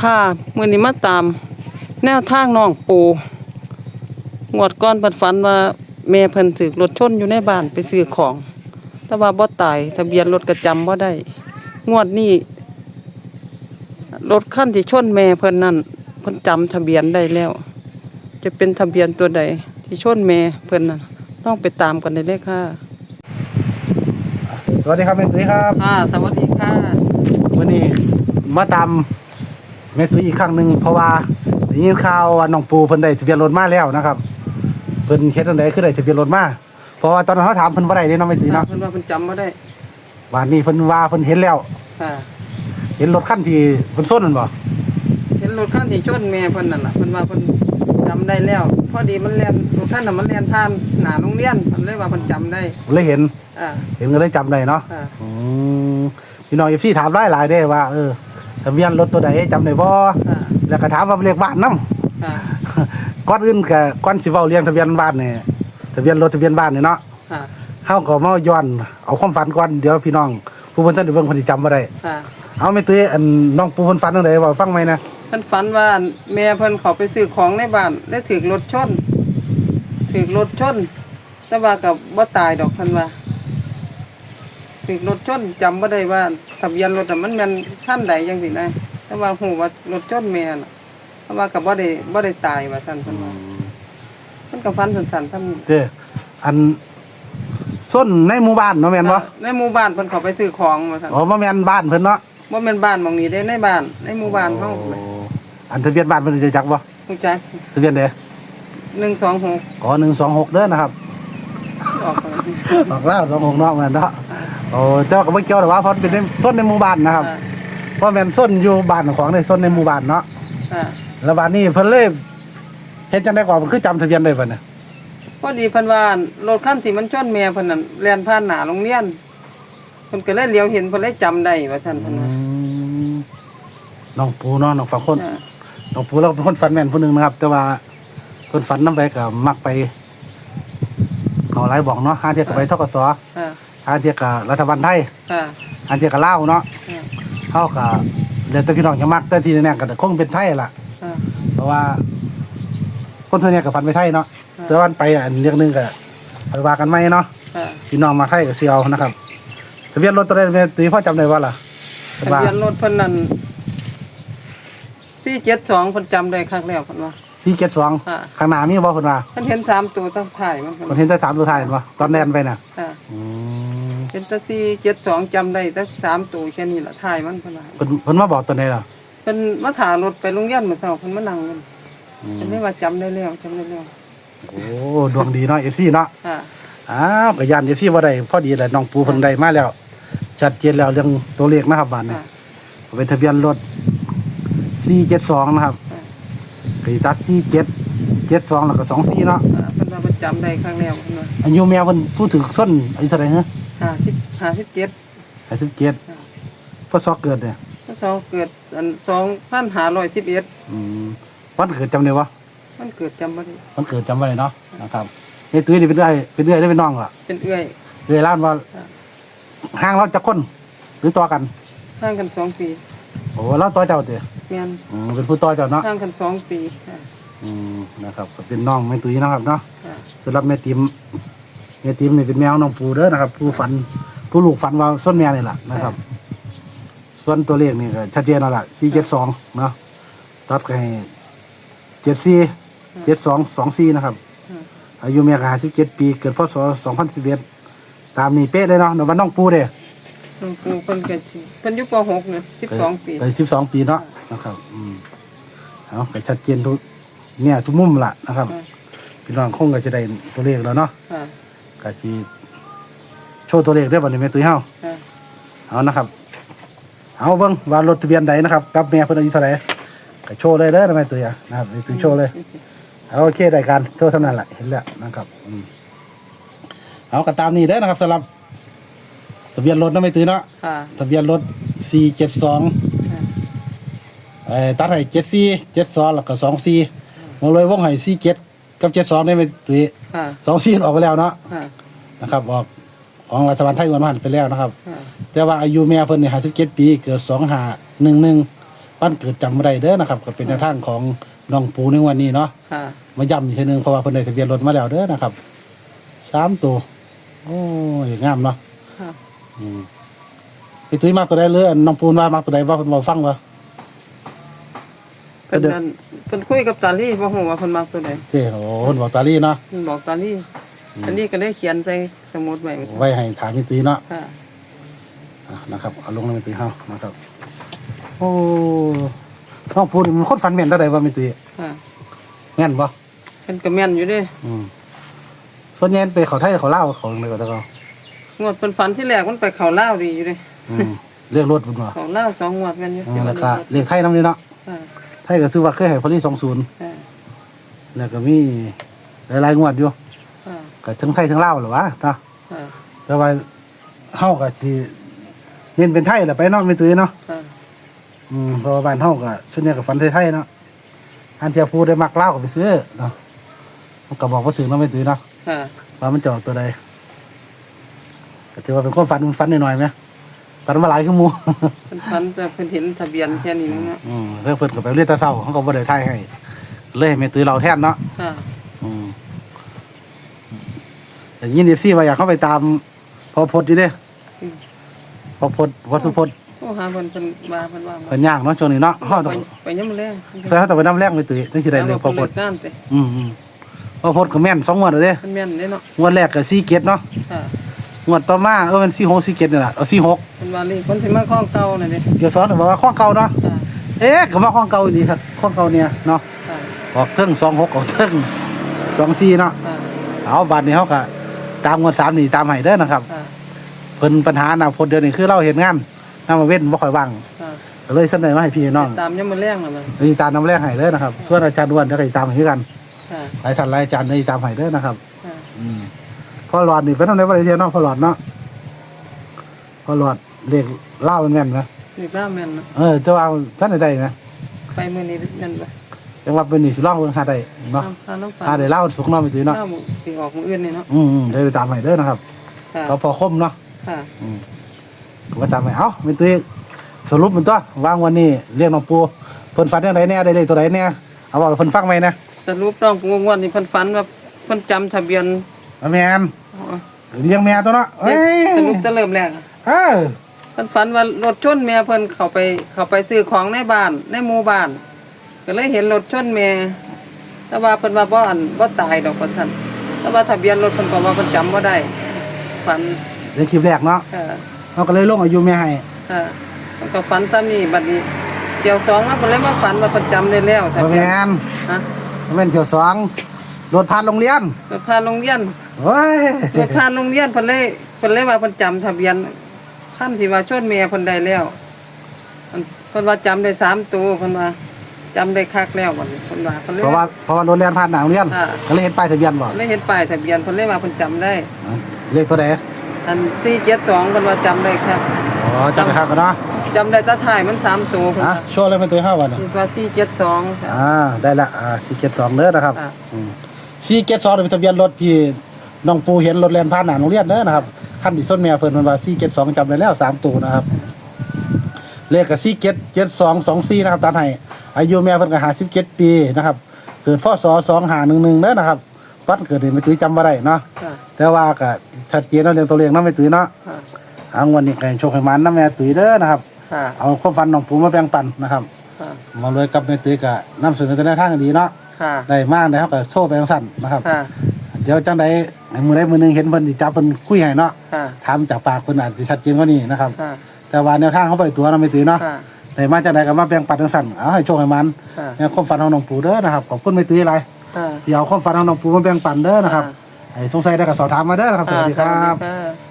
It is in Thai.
ค่ะมื้อนี้มาตาม แนวทางน้องปูงวดก่อนเพิ่นฝันว่าแม่เพิ่นถูกรถชนอยู่ในบ้านไปซื้อของ แต่ว่าบ่ตายทะเบียนรถก็จำบ่ได้ งวดนี้รถคันที่ชนแม่เพิ่นนั่นเพิ่นจำทะเบียนได้แล้ว จะเป็นทะเบียนตัวใด ที่ชนแม่เพิ่นนั่นต้องไปตามกันได้เลยค่ะสวัสดีครับแม่ตุ้ยครับอ่าสวัสดีค่ะ วันนี้มาตาม แม่ตุ้ยอีกครั้งหนึ่งเพราะว่าได้ยินข่าวว่าน้องปูเพิ่นได้ทะเบียนรถมาแล้วนะครับเพิ่นเฮ็ดจังไดคือได้ทะเบียนรถมาเพราะว่าตอนนั้นเขาถามเพิ่นบ่ได้เด้เนาะแม่ตุ้ยเนาะเพิ่นว่าเพิ่นจำบ่ได้วันนี้เพิ่นว่าเพิ่นเห็นแล้ว ค่ะเห็นรถคันที่เพิ่นส้นนั่นบ่เห็นรถคันที่ชนแม่เพิ่นนั่นล่ะเพิ่นว่าเพิ่นจำได้แล้วพอดีมันแล่นรถคันน่ะมันแล่นผ่านหน้าโรงเรียนเพิ่นเลยว่าเพิ่นจำได้เลยเห็นอ่าเห็นก็เลยจำได้เนาะค่ะอืมพี่น้อง FC ถามหลายๆเด้ว่าเออ ทะเบียนรถตัวใดจำได้บ่ค่ะแล้วก็ถามว่าเลขบ้านนำค่ะก่อนอื่นก็ก่อนสิเว้าเรียงทะเบียนบ้านนี่ทะเบียนรถทะเบียนบ้านนี่เนาะค่ะเฮาก็มาย้อนเอาความฝันก่อนเดี๋ยวพี่น้อง ผู้เพิ่นท่านได้เบิ่งเพิ่นสิจำบ่ได้ค่ะเอาแม่ตุ้ยอันน้องปูเพิ่นฝันจังได๋ว่าฟังไหมนะเพิ่นฝันว่าแม่เพิ่นเขาไปซื้อของในบ้านแล้วถูกรถชนถูกรถชนแต่ว่าก็บ่ตายดอกเพิ่นว่า ถูกรถชนจำบ่ได้ว่าทะเบียนรถน่ะมันแม่นคันใดจังซี่นะแต่ว่าฮู้ว่ารถชนแม่น่ะแต่ว่าก็บ่ได้บ่ได้ตายว่าซั่นเพิ่นว่าเพิ่นก็ฝันสั้นๆเท่านี้เด้ออันส้นในหมู่บ้านเนาะแม่นบ่ในหมู่บ้านเพิ่นเขาไปซื้อของว่าซั่นอ๋อบ่แม่นบ้านเพิ่นเนาะบ่แม่นบ้านหม่องนี้เด้ในบ้านในหมู่บ้านเฮาโอ้อันทะเบียนบ้านเพิ่นจะจักบ่ฮู้จักทะเบียนใด126อ๋อ126เด้อนะครับออกไปออกแล้ว26เนาะแม่นเนาะ โอ้แต่ว่าก็บ่เกี่ยวหรอกว่าเพราะเป็นในส้นในหมู่บ้านนะครับอ่าเพราะแม่นส้นอยู่บ้านของในส้นในหมู่บ้านเนาะอ่าแล้วบ้านนี้เพิ่นเลยเฮ็ดจังได๋ก่อนคือจำทะเบียนได้เพิ่นน่ะพอดีเพิ่นว่ารถคันที่มันชนแม่เพิ่นนั่นแล่นผ่านหน้าโรงเรียนเพิ่นก็เลยเลี้ยวเห็นเพิ่นเลยจำได้ว่าซั่นเพิ่นว่าน้องปูเนาะน้องฝังคนอ่าน้องปูเราเป็นคนฝันแม่นผู้หนึงนะครับ แต่ว่าคนฝันนำไปก็มักไปเขาหลายบอกเนาะห้าเที่ยกับไปทกศอ่า ห้าเที่ยกับรัฐบาลไทยอ่าห้าเที่ยกับลาวเนาะอ่าเฮาก็เดี๋ยวแต่พี่น้องจะมักแต่ที่แน่ๆก็คงเป็นไทยล่ะอ่าเพราะว่า คนส่วนใหญ่ก็ฝันไปไทยเนาะอ่าแต่ว่าไปอันเรื่องหนึงก็ไปว่ากันไหมเนาะอ่าพี่น้องมาไทยก็สิเอานะครับทะเบียนรถตัวใดแม่ตุ้ยพ่อจำได้ว่าล่ะทะเบียนรถเพิ่นนั่น472เพิ่นจำได้ครั้งแล้วเพิ่นว่า472อ่าข้างหน้ามีบ่เพิ่นว่าเพิ่นเห็นสามตัวตั้งถ่ายมันเพิ่นเพิ่นเห็นแต่สามตัวท้ายเห็นบ่ตอนแล่นไปน่ะอ่าอืม เห็นแต่472จำได้แต่สามตัวแค่นี้ล่ะถ่ายมันเพิ่นว่าเพิ่นเพิ่นมาบอกตัวไหนล่ะเพิ่นมาถารถไปโรงเรียนมื้อเช้าเพิ่นมานั่งมันเพิ่นเลยว่าจำได้แล้วจำได้แล้วโอ้ดวงดีเนาะ FC เนาะอ่าอ้าวก็ย่าน FC บ่ได้พอดีแหละน้องปูเพิ่นได้มาแล้ว ชัดเจนแล้วเรื่องตัวเลขนะครับบัดนี้อ่าเป็นทะเบียนรถ472นะครับก็สิตัด47 72แล้วก็24เนาะอ่าเพิ่นว่าเพิ่นจำได้ครั้งแล้วเพิ่นว่าอายุแมวเพิ่นผู้ถือส้นอายุเท่าไหร่ฮะ 50 57 57พศเกิดเนี่ยพศเกิดอัน2511อืมวันเกิดจำได้บ่มันเกิดจำบ่ได้วันเกิดจำบ่ได้เนาะนะครับนี่ตุ้ยนี่เป็นเอื้อยเป็นเอื้อยได้เป็นน้องล่ะเป็นเอื้อยเอื้อยล้านว่าอ่าห่างเราจักคนหรือต่อกันห่างกันสองปีโอ้เราต่อเจ้าติแม่นอืมเป็นผู้ต่อเจ้าเนาะห่างกันสองปีอ่าอืมนะครับก็เป็นน้องแม่ตุ้ยนะครับเนาะอ่าสำหรับแม่ติ๋มแม่ติ๋มนี่เป็นแมวน้องปูเด้อนะครับผู้ฝัน ผู้ลูกฝันว่าส้นแมวนี่แหละนะครับ ส่วนตัวเลขนี่ก็ชัดเจนแล้วล่ะสี่เจ็ดสองเนาะตัดก็ให้เจ็ดสี่เจ็ดสองสองสี่นะครับอ่าอายุแม่ก็ห้าสิบเจ็ดปี เกิดพศสองพันสิบเอ็ดตามนี่เป๊ะเลยเนาะเดี๋ยววันน้องปูเด้หลวงปู่เพิ่นเกิดสิเพิ่นอยู่ป .6 เนี่ย12 ปีเกิดสิบสองปีเนาะนะครับ อืมเอาก็ชัดเจนทุกเนี่ยทุกมุมละนะครับอ่าพี่น้องคงก็จะได้ตัวเลขแล้วเนาะอ่าก็จี โชว์ตัวเลขได้บ่ในแม่ตุ้ยเฮาอ่าเอานะครับ เอาเบิ่งว่ารถทะเบียนใดนะครับกับแม่เพิ่นอายุเท่าไหร่ก็โชว์เลยเด้อแม่ตุ้ยอะนะครับแม่ตุ้ยโชว์เลยเอาโอเคได้การโชว์สำนั้นแหละเห็นแล้วนะครับอืมเอาก็ตามนี้เด้อนะครับสำหรับทะเบียนรถเนาะแม่ตุ้ยเนาะค่ะทะเบียนรถ 472อ่าเอ่อตัดให้74 72แล้วก็24มาเลยวงให้47กับ72ได้แม่ตุ้ยค่ะ24ออกไปแล้วเนาะค่ะนะครับออก ของรัฐบาลไทยวันมาหันไปแล้วนะครับค่ะแต่ว่าอายุแม่เพิ่นนี่57ปี เกิด2511วันเกิดจำไม่ได้เด้อนะครับก็เป็นแนวทางของน้องปูในวันนี้เนาะค่ะมาย้ำอีกทีหนึงเพราะว่าเพิ่นได้ทะเบียนรถมาแล้วเด้อนะครับสามตัวโอ้ยงามเนาะค่ะอืมพี่ตุ้ยมากตัวใดเลยอันน้องปูนว่ามากตัวใดว่าเพิ่นมาฟังวะเพิ่นนั่นเพิ่นคุยกับตาลี่บ่ฮู้ว่าเพิ่นมักตัวใดเจ้โอ้เพิ่นบอกตาลี่เนาะเพิ่นบอกตาลี่ อันนี้ก็เลยเขียนใส่สมุดไว้ไว้ให้ถามพี่ตุ้ยเนาะค่ะอะนะครับเอาลงในพี่ตุ้ยเฮานะครับ โอ้น้องปูนมันคนฝันแม่นเท่าใดว่าพี่ตุ้ยค่ะแม่นบ่เพิ่นก็แม่นอยู่เด้อืมส่วนใหญ่ไปเขาไทยเขาลาวเขาเลยก็ได้ก็งวดเพิ่นฝันที่แรกมันไปเข้าลาวดีอยู่เด้อืมเรียกรถเพิ่นว่าเข้าลาวสองงวดแม่นอยู่อืมแล้วก็เรียกไทยนำนี่เนาะค่ะไทยก็ถือว่าเคยให้พอลี่20 ค่ะแล้วก็มีหลายๆงวดอยู่ค่ะ ก็ทั้งไทยทั้งลาวแหละวะเนาะค่ะแต่ว่าเฮาก็สิเน้นเป็นไทยแหละไปเนาะไม่ตื้อเนาะค่ะอืมเพราะว่าบ้านเฮาก็ส่วนใหญ่ก็ฝันไทยๆเนาะอันที่พูดได้มักลาวก็ไปซื้อเนาะมันก็บอกว่าถึงเนาะไม่ตื้อเนาะค่ะว่ามันจะออกตัวใดก็ถือว่าเป็นความฝันมันฝันหน่อยๆไหมฝันมาหลายชั่วโมงเพิ่นฝันแต่เพิ่นเห็นทะเบียนแค่นี้นึงเนาะอืมเรื่องเพิ่นก็ไปเรียนแตาเช้าเขาก็บ่ได้ทายให้ เลยให้แม่ตื้อเราแทนเนาะค่ะอืม อย่างนี้นี่ซี่ว่าอยากเข้าไปตามพอพดอยู่เด้อืม พอพดวัดสุพดโอ้หาเพิ่นเพิ่นว่าเพิ่นว่าเป็นย่างเนาะช่วงนี้เนาะเฮาไปต้องไปยามมื้อแลงใส่เฮาต้องไปน้ำแรกไปตื้อถึงสิได้เลยพอพดงานเด้อืมอืมพอพดก็แม่นสองงวดแล้วเด้เพิ่นแม่นเด้เนาะงวดแรกก็4เกียรติเนาะค่ะงวดต่อมาเออมัน4 6 4เกียรตินี่ล่ะเอา4 6เพิ่นว่าเลยเพิ่นสิมาคล้องเก่าน่ะเด้เดี๋ยวสอนบอกว่าข้องเก่าเนาะค่ะเอ๊ะก็มาข้องเก่าอีกดีครับข้องเก่าเนี่ยเนาะค่ะออกเทิง26ออกเทิง24เนาะ ค่ะเอาบัดนี้เฮาก็ ตามงวด3นี่ตามให้เด้อนะครับค่ะเพิ่นปัญหาหน้าพดเดี๋ยวนี้คือเราเห็นงานน้ามาเว้นบ่ค่อยว่างค่ะก็เลยเสนอมาให้พี่น้องตามยามมื้อแลงน่ะมันนี่ตามน้ำแรกให้เด้อนะครับส่วนอาจารย์ด้วนก็ติดตามให้กันค่ะหลายท่านหลายอาจารย์ติดตามให้เด้อนะครับค่ะอืมพอหลอดนี่เป็นต้องได้บ่ได้เที่ยวเนาะพอหลอดเนาะพอหลอดเลขเล่ามันแม่นนะนี่ล่าแม่นนะเออแต่ว่าท่านได้ได้นะไปมื้อนี้นั่นบ่ จังว่าเป็นนี่สิลองเบิ่งหาได้เนาะหาน้ำปลาหาได้เล่าสุกเนาะไปตื้อเนาะหมู่สิออกมื้ออื่นนี่เนาะอืมๆได้ไปตามให้เด้อนะครับค่ะเราพอคมเนาะค่ะอืมก็มาตามให้เอ้าเป็นตื้อสรุปมันตัววางวันนี้เรียกน้องปูเพิ่นฝันจังไดแน่ได้เลขตัวใดแน่เอาบอกให้เพิ่นฟังไหมนะสรุปต้องงวดนี้เพิ่นฝันว่าเพิ่นจำทะเบียนแม่นเลี้ยงแม่ตัวเนาะเอ้ยสรุปจะเริ่มแรกอะเออ เพิ่นฝันว่ารถชนแม่เพิ่นเข้าไปเข้าไปซื้อของในบ้านในหมู่บ้าน ก็เลยเห็นรถชนแม่แต่ว่าเพิ่นว่าบ่อันบ่ตายดอกเพิ่นซั่นแต่ว่าทะเบียนรถเพิ่นก็ว่าเพิ่นจำบ่ได้ฝันเดี๋ยวคลิปแรกเนาะค่ะเราก็เลยลงอายุแม่ให้ค่ะมันก็ฝันซ้ำนี่บัดนี้เกี่ยวสองแล้วเพิ่นเลยมาฝันว่าเพิ่นจำได้แล้วทะบ่เบียแม่นนฮะบ่แม่นเที่ยวสองรถผ่านโรงเรียนรถผ่านโรงเรียนโอ้ยรถผ่านโรงเรียนเพิ่นเลยเพิ่นเลยว่าเพิ่นจำทะเบียนคันที่ว่าชนแม่เพิ่นได้แล้วเพิ่นเพิ่นว่าจำได้สามตัวเพิ่นว่า จำได้คักแล้วบัดนี้เพิ่นว่าเพิ่นเลยเพราะว่าเพราะว่ารถเรียนผ่านหน้าโรงเรียนค่ะ ก็เลยเห็นป้ายทะเบียนบ่เลยเห็นป้ายทะเบียนเพิ่นเลยว่าเพิ่นจำได้ เลขตัวใดอัน472เพิ่นว่าจำได้ครับอ๋อจำได้ครับกันเนาะจำได้แตาถ่ายมันสามตัวเพิ่นอะว่าโชว์เลยเป็นตัวห้าวันน่ะคิดว่า472ค่ะ อ่าได้ละอ่า472เด้อนะครับค่ะอืม472เป็นทะเบียนรถที่น้องปูเห็นรถเรียนผ่านหน้าโรงเรียนเด้อนะครับคันที่ส้นแม่เพิ่นมันว่า472จำได้แล้วสามตัวนะครับเลขกับ4 7 7 2 2 4นะครับตัดให้ อายุแม่เพิ่นก็57ปีนะครับ เกิดพศ2511เด้อนะครับวันเกิดนี่ไม่ตื้อจำบ่ได้เนาะค่ะแต่ว่าก็ชัดเจนเนาะเรื่องตัวเลขเนาะไม่ตื้อเนาะค่ะเอาวันนี้ก็ให้โชคให้มันนะแม่ตุ้ยเด้อนะครับ ค่ะเอาความฝันน้องปูมาแบ่งปันนะครับ ค่ะมาเลยกับแม่ตุ้ยก็นำเสนอแต่ในทางที่ดีเนาะค่ะได้มากได้เฮาก็โชว์ไปจังซั่นนะครับ ค่ะเดี๋ยวจังได๋มื้อใดมื้อหนึงเห็นเพิ่นสิจับเพิ่นคุยให้เนาะค่ะถามจากปากเพิ่นอาจสิชัดเจนกว่านี้นะครับ ค่ะแต่ว่าแนวทางเขาบ่ได้ตัวเนาะแม่ตุ้ยเนาะ ค่ะ ได้มาจังไดก็มาแบ่งปันจังซั่นเอาให้โชคให้มันค่ะ เนี่ยความฝันของน้องปูเด้อนะครับขอบคุณแม่ตุ้ยหลายค่ะที่เอาความฝันของน้องปูมาแบ่งปันเด้อนะครับให้สงสัยได้ก็สอบถามมาเด้อนะครับสวัสดีครับค่ะ